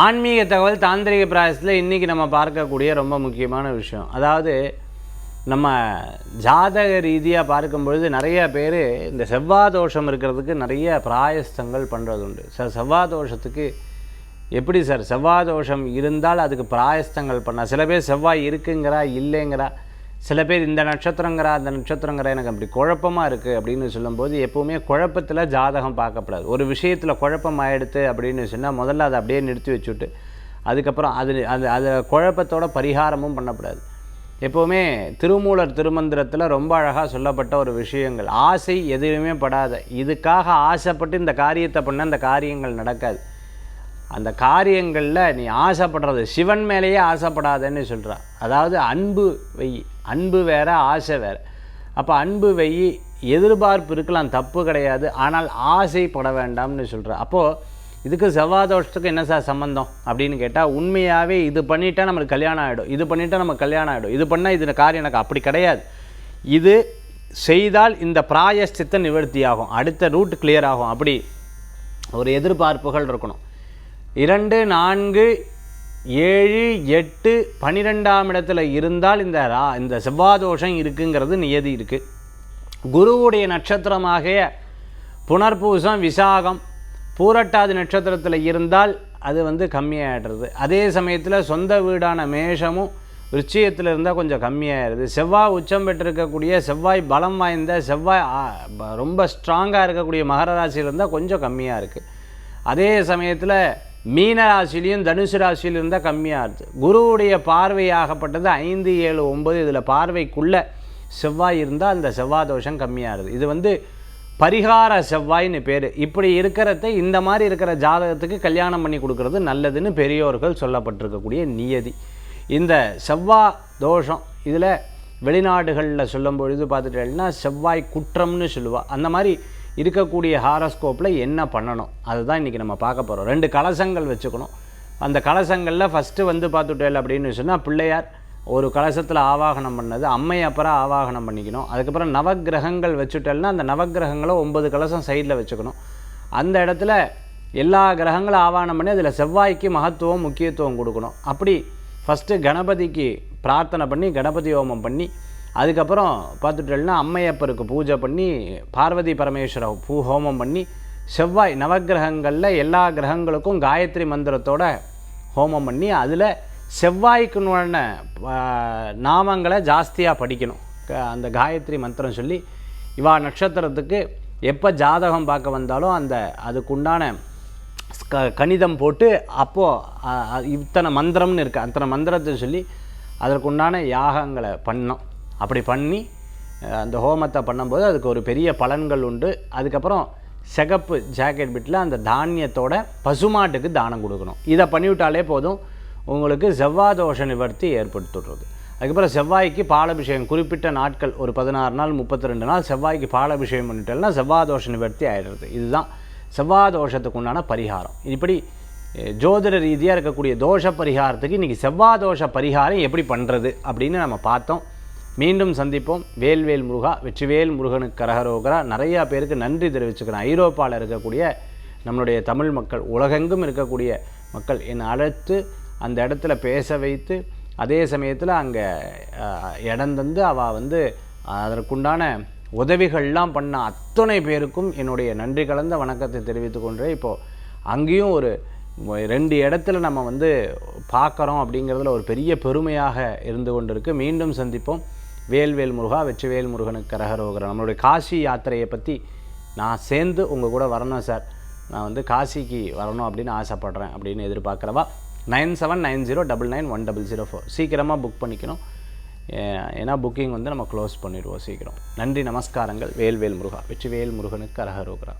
ஆன்மீக தகவல் தாந்திரிக பிராயசத்தில் இன்றைக்கி நம்ம பார்க்கக்கூடிய ரொம்ப முக்கியமான விஷயம். அதாவது நம்ம ஜாதக ரீதியாக பார்க்கும்பொழுது நிறைய பேர் இந்த செவ்வாய் தோஷம் இருக்கிறதுக்கு நிறைய பிராயஸ்தங்கள் பண்ணுறது உண்டு சார் செவ்வாய் தோஷத்துக்கு எப்படி சார்? செவ்வாய் தோஷம் இருந்தால் அதுக்கு பிராயஸ்தங்கள் பண்ண சில பேர் செவ்வாய் இருக்குங்கிறா இல்லைங்கிறா? சில பேர் இந்த நட்சத்திரங்கிற அந்த நட்சத்திரங்கிற எனக்கு அப்படி குழப்பமாக இருக்குது அப்படின்னு சொல்லும்போது எப்போவுமே குழப்பத்தில் ஜாதகம் பார்க்கப்படாது. ஒரு விஷயத்தில் குழப்பம் ஆயிடுத்து அப்படின்னு சொன்னால் முதல்ல அதை அப்படியே நிறுத்தி வச்சுட்டு அதுக்கப்புறம் அது அது அது குழப்பத்தோட பரிகாரமும் பண்ணக்கூடாது எப்போவுமே திருமூலர் திருமந்திரத்தில் ரொம்ப அழகாக சொல்லப்பட்ட ஒரு விஷயங்கள். ஆசை எதுவுமே படாத இதுக்காக ஆசைப்பட்டு இந்த காரியத்தை பண்ண அந்த காரியங்கள் நடக்காது. அந்த காரியங்களில் நீ ஆசைப்படுறது சிவன் மேலேயே ஆசைப்படாதன்னு சொல்கிறா அதாவது அன்பு வெய் அன்பு வேற ஆசை வேறு. அப்போ அன்பு வெய் எதிர்பார்ப்பு இருக்கலாம் தப்பு கிடையாது ஆனால் ஆசைப்பட வேண்டாம்னு சொல்கிறா அப்போது இதுக்கு செவ்வாய் தோஷத்துக்கு என்ன சார் சம்மந்தம் அப்படின்னு கேட்டால் உண்மையாகவே இது பண்ணிட்டால் நம்மளுக்கு கல்யாணம் ஆகிடும் இது பண்ணிட்டால் நமக்கு கல்யாணம் ஆகிடும் இது பண்ணால் இது காரியம் எனக்கு அப்படி கிடையாது. இது செய்தால் இந்த பிராயஷ்சித்த நிவர்த்தி ஆகும் அடுத்த ரூட் கிளியர் ஆகும். அப்படி ஒரு எதிர்பார்ப்புகள் இருக்கணும். இரண்டு நான்கு ஏழு எட்டு பன்னிரெண்டாம் இடத்துல இருந்தால் இந்த ரா இந்த செவ்வாதோஷம் இருக்குங்கிறது நியதி இருக்குது குருவுடைய நட்சத்திரமாகிய புனர்பூசம் விசாகம் பூரட்டாதி நட்சத்திரத்தில் இருந்தால் அது வந்து கம்மியாகிடுறது அதே சமயத்தில் சொந்த வீடான மேஷமும் விருச்சியத்தில் இருந்தால் கொஞ்சம் கம்மியாகிடுது செவ்வாய் உச்சம் பெற்றிருக்கக்கூடிய செவ்வாய் பலம் வாய்ந்த செவ்வாய் ரொம்ப ஸ்ட்ராங்காக இருக்கக்கூடிய மகர ராசியில் இருந்தால் கொஞ்சம் கம்மியாக இருக்குது அதே சமயத்தில் மீன ராசிலையும் தனுசு ராசியிலும் இருந்தால் கம்மியாக இருக்குது குருவுடைய பார்வையாகப்பட்டது ஐந்து ஏழு ஒம்பது இதில் பார்வைக்குள்ளே செவ்வாய் இருந்தால் அந்த செவ்வாய் தோஷம் கம்மியாகுது இது வந்து பரிகார செவ்வாய்னு பேர். இப்படி இருக்கிறத இந்த மாதிரி இருக்கிற ஜாதகத்துக்கு கல்யாணம் பண்ணி கொடுக்கறது நல்லதுன்னு பெரியோர்கள் சொல்லப்பட்டிருக்கக்கூடிய நியதி. இந்த செவ்வாய் தோஷம் இதில் வெளிநாடுகளில் சொல்லும் பொழுது பார்த்துட்டேன்னா செவ்வாய் குற்றம்னு சொல்லுவாள் அந்த மாதிரி இருக்கக்கூடிய ஹாரஸ்கோப்பில் என்ன பண்ணணும்? அதுதான் இன்றைக்கி நம்ம பார்க்க போகிறோம் ரெண்டு கலசங்கள் வச்சுக்கணும். அந்த கலசங்களில் ஃபஸ்ட்டு வந்து பார்த்துட்டேல் அப்படின்னு சொன்னால் பிள்ளையார் ஒரு கலசத்தில் ஆவாகனம் பண்ணது அம்மை அப்புறம் ஆவாகனம் பண்ணிக்கணும். அதுக்கப்புறம் நவக்கிரகங்கள் வச்சுட்டேல்னா அந்த நவகிரகங்களை ஒம்பது கலசம் சைடில் வச்சுக்கணும். அந்த இடத்துல எல்லா கிரகங்களும் ஆவாகனம் பண்ணி அதில் செவ்வாய்க்கு மகத்துவம் முக்கியத்துவம் கொடுக்கணும். அப்படி ஃபஸ்ட்டு கணபதிக்கு பிரார்த்தனை பண்ணி கணபதி ஹோமம் பண்ணி அதுக்கப்புறம் பார்த்துட்டோம்னா அம்மையப்பருக்கு பூஜை பண்ணி பார்வதி பரமேஸ்வர பூ ஹோமம் பண்ணி செவ்வாய் நவக்கிரகங்களில் எல்லா கிரகங்களுக்கும் காயத்ரி மந்திரத்தோட ஹோமம் பண்ணி அதில் செவ்வாய்க்குன்னு நாமங்களை ஜாஸ்தியாக படிக்கணும். க- அந்த காயத்ரி மந்திரம் சொல்லி இவா நட்சத்திரத்துக்கு எப்போ ஜாதகம் பார்க்க வந்தாலும் அந்த அதுக்குண்டான க கணிதம் போட்டு அப்போது இத்தனை மந்திரம்னு இருக்குது அத்தனை மந்திரத்தை சொல்லி அதற்குண்டான யாகங்களை பண்ணோம் அப்படி பண்ணி அந்த ஹோமத்தை பண்ணும்போது அதுக்கு ஒரு பெரிய பலன்கள் உண்டு. அதுக்கப்புறம் சிகப்பு ஜாக்கெட் பிட்டில் அந்த தானியத்தோட பசுமாட்டுக்கு தானம் கொடுக்கணும். இதை பண்ணிவிட்டாலே போதும். உங்களுக்கு செவ்வாய் தோஷ நிவர்த்தி ஏற்படுத்திடுறது அதுக்கப்புறம் செவ்வாய்க்கு பாலபிஷேகம். குறிப்பிட்ட நாட்கள் ஒரு பதினாறு நாள் முப்பத்தி ரெண்டு நாள் செவ்வாய்க்கு பாலபிஷேகம் பண்ணிட்டேன்னா செவ்வாதோஷ நிவர்த்தி ஆயிடுறது. இதுதான் செவ்வாய் தோஷத்துக்கு உண்டான பரிகாரம். இப்படி ஜோதிட ரீதியாக இருக்கக்கூடிய தோஷ பரிகாரத்துக்கு இன்றைக்கி செவ்வாதோஷ பரிகாரம் எப்படி பண்ணுறது அப்படின்னு நம்ம பார்த்தோம். மீண்டும் சந்திப்போம். வேல்வேல் முருகா வெற்றிவேல் முருகனுக்கு கரகரோகரா. நிறையா பேருக்கு நன்றி தெரிவிச்சுக்கிறேன். ஐரோப்பாவில் இருக்கக்கூடிய நம்மளுடைய தமிழ் மக்கள் உலகெங்கும் இருக்கக்கூடிய மக்கள் என்னை அழைத்து அந்த இடத்துல பேச வைத்து அதே சமயத்தில் அங்கே இடம் தந்து அவள் வந்து அதற்குண்டான உதவிகள்லாம் பண்ண அத்தனை பேருக்கும் என்னுடைய நன்றி கலந்த வணக்கத்தை தெரிவித்து கொண்டே இப்போது அங்கேயும் ஒரு ரெண்டு இடத்துல நம்ம வந்து பார்க்குறோம் அப்படிங்கிறதுல ஒரு பெரிய பெருமையாக இருந்து கொண்டிருக்கு. மீண்டும் சந்திப்போம். வேல்வேல் முருகா வெற்றிவேல் முருகனுக்கு கரகரோகரன் நம்மளுடைய காசி யாத்திரையை பற்றி நான் சேர்ந்து உங்கள் கூட வரணும் சார். நான் வந்து காசிக்கு வரணும் அப்படின்னு ஆசைப்பட்றேன் அப்படின்னு எதிர்பார்க்குறவா nine seven nine zero double nine one double zero four. சீக்கிரமாக புக் பண்ணிக்கணும். ஏன்னா புக்கிங் வந்து நம்ம க்ளோஸ் பண்ணிடுவோம் சீக்கிரம். நன்றி நமஸ்காரங்கள். வேல்வேல் முருகா வெற்றிவேல் முருகனுக்கு கரகரோகரா